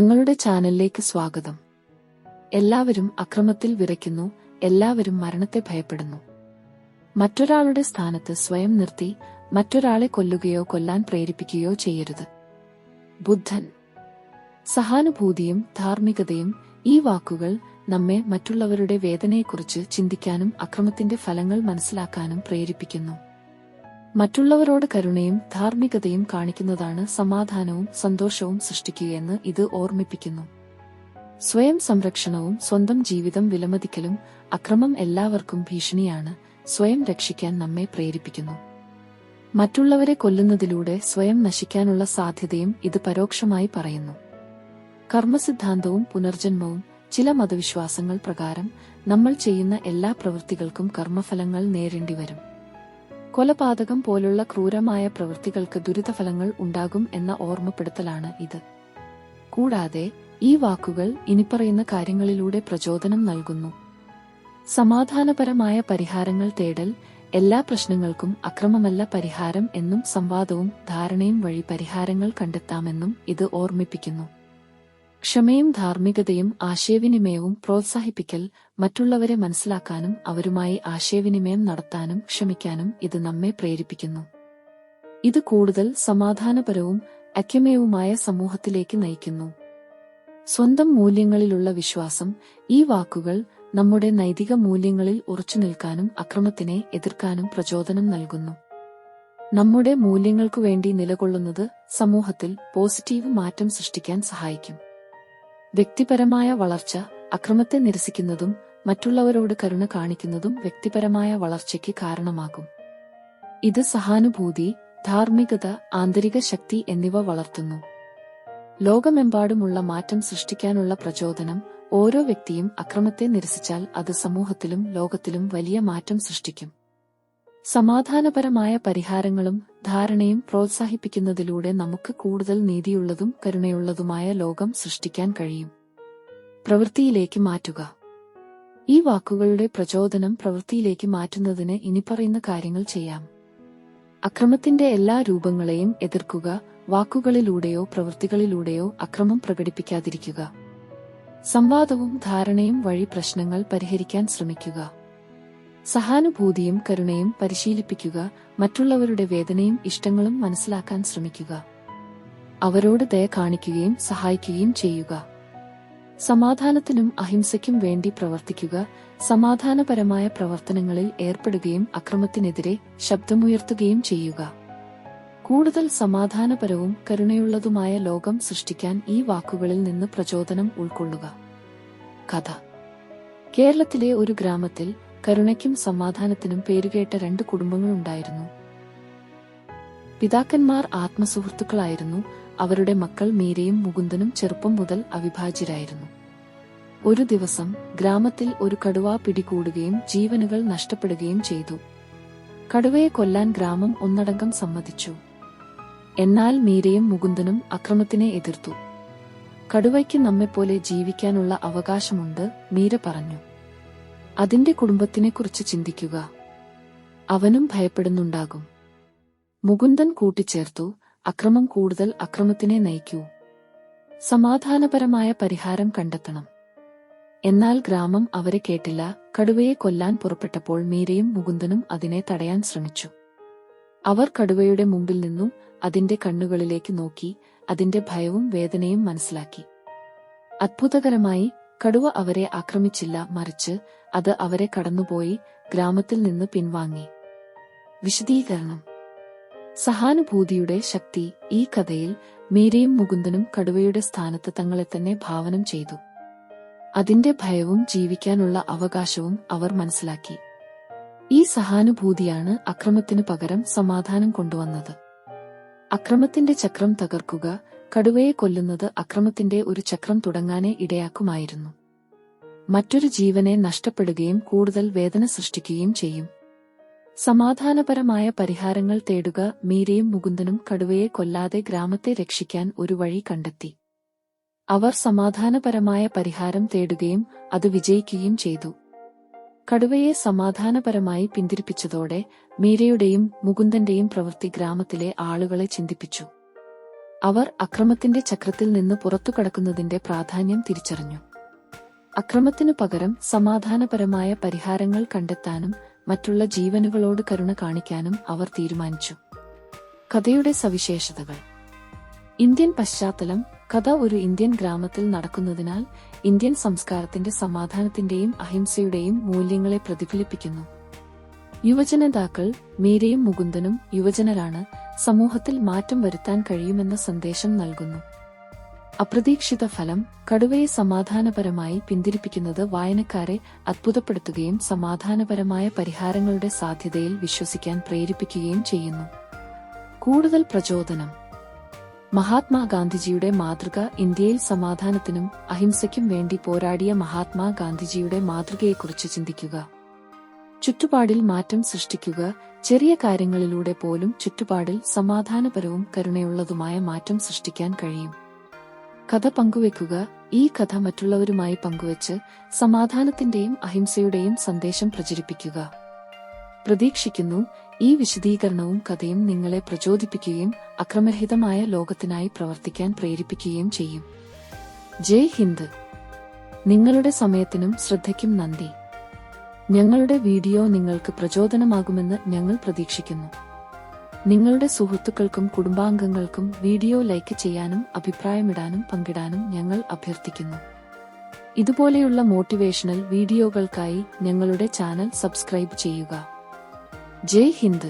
ഞങ്ങളുടെ ചാനലിലേക്ക് സ്വാഗതം. എല്ലാവരും അക്രമത്തിൽ വിറയ്ക്കുന്നു എല്ലാവരും മരണത്തെ ഭയപ്പെടുന്നു. മറ്റൊരാളുടെ സ്ഥാനത്ത് സ്വയം നിർത്തി മറ്റൊരാളെ കൊല്ലുകയോ കൊല്ലാൻ പ്രേരിപ്പിക്കുകയോ ചെയ്യരുത്. ബുദ്ധൻ. സഹാനുഭൂതിയും ധാർമ്മികതയും ഈ വാക്കുകൾ നമ്മെ മറ്റുള്ളവരുടെ വേദനയെക്കുറിച്ച് ചിന്തിക്കാനും അക്രമത്തിന്റെ ഫലങ്ങൾ മനസ്സിലാക്കാനും പ്രേരിപ്പിക്കുന്നു. മറ്റുള്ളവരോട് കരുണയും ധാർമ്മികതയും കാണിക്കുന്നതാണ് സമാധാനവും സന്തോഷവും സൃഷ്ടിക്കുകയെന്ന് ഇത് ഓർമ്മിപ്പിക്കുന്നു. സ്വയം സംരക്ഷണവും സ്വന്തം ജീവിതം വിലമതിക്കലും അക്രമം എല്ലാവർക്കും ഭീഷണിയാണ്. സ്വയം രക്ഷിക്കാൻ നമ്മെ പ്രേരിപ്പിക്കുന്നു. മറ്റുള്ളവരെ കൊല്ലുന്നതിലൂടെ സ്വയം നശിക്കാനുള്ള സാധ്യതയും ഇത് പരോക്ഷമായി പറയുന്നു. കർമ്മസിദ്ധാന്തവും പുനർജന്മവും ചില മതവിശ്വാസങ്ങൾ പ്രകാരം നമ്മൾ ചെയ്യുന്ന എല്ലാ പ്രവൃത്തികൾക്കും കർമ്മഫലങ്ങൾ നേരിടേണ്ടി വരും കൊലപാതകം പോലുള്ള ക്രൂരമായ പ്രവൃത്തികൾക്ക് ദുരിതഫലങ്ങൾ ഉണ്ടാകും എന്ന ഓർമ്മപ്പെടുത്തലാണ് ഇത്. കൂടാതെ ഈ വാക്കുകൾ ഇനിപ്പറയുന്ന കാര്യങ്ങളിലൂടെ പ്രചോദനം നൽകുന്നു. സമാധാനപരമായ പരിഹാരങ്ങൾ തേടൽ എല്ലാ പ്രശ്നങ്ങൾക്കും അക്രമമല്ല പരിഹാരം എന്നും സംവാദവും ധാരണയും വഴി പരിഹാരങ്ങൾ കണ്ടെത്താമെന്നും ഇത് ഓർമ്മിപ്പിക്കുന്നു. ക്ഷമയും ധാർമ്മികതയും ആശയവിനിമയവും പ്രോത്സാഹിപ്പിക്കൽ മറ്റുള്ളവരെ മനസ്സിലാക്കാനും അവരുമായി ആശയവിനിമയം നടത്താനും ക്ഷമിക്കാനും ഇത് നമ്മെ പ്രേരിപ്പിക്കുന്നു. ഇത് കൂടുതൽ സമാധാനപരവും അക്യമയവുമായ സമൂഹത്തിലേക്ക് നയിക്കുന്നു. സ്വന്തം മൂല്യങ്ങളിലുള്ള വിശ്വാസം ഈ വാക്കുകൾ നമ്മുടെ നൈതിക മൂല്യങ്ങളിൽ ഉറച്ചു നിൽക്കാനും അക്രമത്തിനെ എതിർക്കാനും പ്രചോദനം നൽകുന്നു. നമ്മുടെ മൂല്യങ്ങൾക്കു വേണ്ടി നിലകൊള്ളുന്നത് സമൂഹത്തിൽ പോസിറ്റീവ് മാറ്റം സൃഷ്ടിക്കാൻ സഹായിക്കും. വ്യക്തിപരമായ വളർച്ച അക്രമത്തെ നിരസിക്കുന്നതും മറ്റുള്ളവരോട് കരുണ കാണിക്കുന്നതും വ്യക്തിപരമായ വളർച്ചയ്ക്ക് കാരണമാകും. ഇത് സഹാനുഭൂതി ധാർമ്മികത ആന്തരിക ശക്തി എന്നിവ വളർത്തുന്നു. ലോകമെമ്പാടുമുള്ള മാറ്റം സൃഷ്ടിക്കാനുള്ള പ്രചോദനം ഓരോ വ്യക്തിയും അക്രമത്തെ നിരസിച്ചാൽ അത് സമൂഹത്തിലും ലോകത്തിലും വലിയ മാറ്റം സൃഷ്ടിക്കും. സമാധാനപരമായ പരിഹാരങ്ങളും ധാരണയും പ്രോത്സാഹിപ്പിക്കുന്നതിലൂടെ നമുക്ക് കൂടുതൽ നീതിയുള്ളതും കരുണയുള്ളതുമായ ലോകം സൃഷ്ടിക്കാൻ കഴിയും. പ്രവൃത്തിയിലേക്ക് മാറ്റുക. ഈ വാക്കുകളുടെ പ്രചോദനം പ്രവൃത്തിയിലേക്ക് മാറ്റുന്നതിന് ഇനി പറയുന്ന കാര്യങ്ങൾ ചെയ്യാം. അക്രമത്തിന്റെ എല്ലാ രൂപങ്ങളെയും എതിർക്കുക വാക്കുകളിലൂടെയോ പ്രവൃത്തികളിലൂടെയോ അക്രമം പ്രകടിപ്പിക്കാതിരിക്കുക. സംവാദവും ധാരണയും വഴി പ്രശ്നങ്ങൾ പരിഹരിക്കാൻ ശ്രമിക്കുക. സഹാനുഭൂതിയും കരുണയും പരിശീലിപ്പിക്കുക മറ്റുള്ളവരുടെ വേദനയും ഇഷ്ടങ്ങളും മനസ്സിലാക്കാൻ ശ്രമിക്കുക. അവരോട് ദയ കാണിക്കുകയും സഹായിക്കുകയും ചെയ്യുക. സമാധാനത്തിനും അഹിംസയ്ക്കും വേണ്ടി പ്രവർത്തിക്കുക സമാധാനപരമായ പ്രവർത്തനങ്ങളിൽ ഏർപ്പെടുകയും അക്രമത്തിനെതിരെ ശബ്ദമുയർത്തുകയും ചെയ്യുക. കൂടുതൽ സമാധാനപരവും കരുണയുള്ളതുമായ ലോകം സൃഷ്ടിക്കാൻ ഈ വാക്കുകളിൽ നിന്ന് പ്രചോദനം ഉൾക്കൊള്ളുക. കഥ. കേരളത്തിലെ ഒരു ഗ്രാമത്തിൽ കരുണയ്ക്കും സമാധാനത്തിനും പേരുകേട്ട രണ്ട് കുടുംബങ്ങളുണ്ടായിരുന്നു പിതാക്കന്മാർ ആത്മസുഹൃത്തുക്കളായിരുന്നു. അവരുടെ മക്കൾ മീരയും മുകുന്ദനും ചെറുപ്പം മുതൽ അവിഭാജ്യരായിരുന്നു. ഒരു ദിവസം ഗ്രാമത്തിൽ ഒരു കടുവ പിടികൂടുകയും ജീവനുകൾ നഷ്ടപ്പെടുകയും ചെയ്തു. കടുവയെ കൊല്ലാൻ ഗ്രാമം ഒന്നടങ്കം സമ്മതിച്ചു. എന്നാൽ മീരയും മുകുന്ദനും അക്രമത്തിനെ എതിർത്തു. കടുവയ്ക്ക് നമ്മെപ്പോലെ ജീവിക്കാനുള്ള അവകാശമുണ്ട് മീര പറഞ്ഞു. അതിന്റെ കുടുംബത്തിനെക്കുറിച്ച് ചിന്തിക്കുക. അവനും ഭയപ്പെടുന്നുണ്ടാകും. മുകുന്ദൻ കൂട്ടിച്ചേർത്തു അക്രമം കൂടുതൽ അക്രമത്തിനെ നയിക്കൂ. സമാധാനപരമായ പരിഹാരം കണ്ടെത്തണം. എന്നാൽ ഗ്രാമം അവരെ കേട്ടില്ല കടുവയെ കൊല്ലാൻ പുറപ്പെട്ടപ്പോൾ മീരയും മുകുന്ദനും അതിനെ തടയാൻ ശ്രമിച്ചു. അവർ കടുവയുടെ മുമ്പിൽ നിന്നും അതിന്റെ കണ്ണുകളിലേക്ക് നോക്കി അതിന്റെ ഭയവും വേദനയും മനസ്സിലാക്കി. അത്ഭുതകരമായി കടുവ അവരെ ആക്രമിച്ചില്ല മറിച്ച് അത് അവരെ കടന്നുപോയി ഗ്രാമത്തിൽ നിന്ന് പിൻവാങ്ങി. വിശദീകരണം. സഹാനുഭൂതിയുടെ ശക്തി ഈ കഥയിൽ മീരയും മുകുന്ദനും കടുവയുടെ സ്ഥാനത്ത് തങ്ങളെ തന്നെ ഭാവനം ചെയ്തു. അതിന്റെ ഭയവും ജീവിക്കാനുള്ള അവകാശവും അവർ മനസ്സിലാക്കി. ഈ സഹാനുഭൂതിയാണ് അക്രമത്തിനു പകരം സമാധാനം കൊണ്ടുവന്നത്. അക്രമത്തിന്റെ ചക്രം തകർക്കുക കടുവയെ കൊല്ലുന്നത് അക്രമത്തിന്റെ ഒരു ചക്രം തുടങ്ങാനേ ഇടയാക്കുമായിരുന്നു. മറ്റൊരു ജീവനെ നഷ്ടപ്പെടുകയും കൂടുതൽ വേദന സൃഷ്ടിക്കുകയും ചെയ്യും. സമാധാനപരമായ പരിഹാരങ്ങൾ തേടുക മീരയും മുകുന്ദനും കടുവയെ കൊല്ലാതെ ഗ്രാമത്തെ രക്ഷിക്കാൻ ഒരു വഴി കണ്ടെത്തി. അവർ സമാധാനപരമായ പരിഹാരം തേടുകയും അത് വിജയിക്കുകയും ചെയ്തു. കടുവയെ സമാധാനപരമായി പിന്തിരിപ്പിച്ചതോടെ മീരയുടെയും മുകുന്ദന്റെയും പ്രവൃത്തി ഗ്രാമത്തിലെ ആളുകളെ ചിന്തിപ്പിച്ചു. അവർ അക്രമത്തിന്റെ ചക്രത്തിൽ നിന്ന് പുറത്തു കടക്കുന്നതിന്റെ പ്രാധാന്യം തിരിച്ചറിഞ്ഞു. അക്രമത്തിനു പകരം സമാധാനപരമായ പരിഹാരങ്ങൾ കണ്ടെത്താനും മറ്റുള്ള ജീവനുകളോട് കരുണ കാണിക്കാനും അവർ തീരുമാനിച്ചു. കഥയുടെ സവിശേഷതകൾ. ഇന്ത്യൻ പശ്ചാത്തലം കഥ ഒരു ഇന്ത്യൻ ഗ്രാമത്തിൽ നടക്കുന്നതിനാൽ ഇന്ത്യൻ സംസ്കാരത്തിന്റെ സമാധാനത്തിന്റെയും അഹിംസയുടെയും മൂല്യങ്ങളെ പ്രതിഫലിപ്പിക്കുന്നു. യുവജനതാക്കൾ മീരയും മുകുന്ദനും യുവജനരാണ് സമൂഹത്തിൽ മാറ്റം വരുത്താൻ കഴിയുമെന്ന സന്ദേശം നൽകുന്നു. അപ്രതീക്ഷിത ഫലം കടുവയെ സമാധാനപരമായി പിന്തിരിപ്പിക്കുന്നത് വായനക്കാരെ അത്ഭുതപ്പെടുത്തുകയും സമാധാനപരമായ പരിഹാരങ്ങളുടെ സാധ്യതയിൽ വിശ്വസിക്കാൻ പ്രേരിപ്പിക്കുകയും ചെയ്യുന്നു. കൂടുതൽ പ്രചോദനം. മഹാത്മാഗാന്ധിജിയുടെ മാതൃക ഇന്ത്യയിൽ സമാധാനത്തിനും അഹിംസയ്ക്കും വേണ്ടി പോരാടിയ മഹാത്മാഗാന്ധിജിയുടെ മാതൃകയെക്കുറിച്ച് ചിന്തിക്കുക. ചുറ്റുപാടിൽ മാറ്റം സൃഷ്ടിക്കുക ചെറിയ കാര്യങ്ങളിലൂടെ പോലും ചുറ്റുപാടിൽ സമാധാനപരവും കരുണയുള്ളതുമായ മാറ്റം സൃഷ്ടിക്കാൻ കഴിയും. കഥ പങ്കുവെക്കുക ഈ കഥ മറ്റുള്ളവരുമായി പങ്കുവച്ച് സമാധാനത്തിന്റെയും അഹിംസയുടെയും സന്ദേശം പ്രചരിപ്പിക്കുക. പ്രതീക്ഷിക്കുന്നു ഈ വിശദീകരണവും കഥയും നിങ്ങളെ പ്രചോദിപ്പിക്കുകയും അക്രമരഹിതമായ ലോകത്തിനായി പ്രവർത്തിക്കാൻ പ്രേരിപ്പിക്കുകയും ചെയ്യും. ജയ് ഹിന്ദ്. നിങ്ങളുടെ സമയത്തിനും ശ്രദ്ധയ്ക്കും നന്ദി. ഞങ്ങളുടെ വീഡിയോ നിങ്ങൾക്ക് പ്രചോദനമാകുമെന്ന് ഞങ്ങൾ പ്രതീക്ഷിക്കുന്നു. നിങ്ങളുടെ സുഹൃത്തുക്കൾക്കും കുടുംബാംഗങ്ങൾക്കും വീഡിയോ ലൈക്ക് ചെയ്യാനും അഭിപ്രായമിടാനും പങ്കിടാനും ഞങ്ങൾ അഭ്യർത്ഥിക്കുന്നു. ഇതുപോലെയുള്ള മോട്ടിവേഷണൽ വീഡിയോകൾക്കായി ഞങ്ങളുടെ ചാനൽ സബ്സ്ക്രൈബ് ചെയ്യുക. ജയ് ഹിന്ദ്.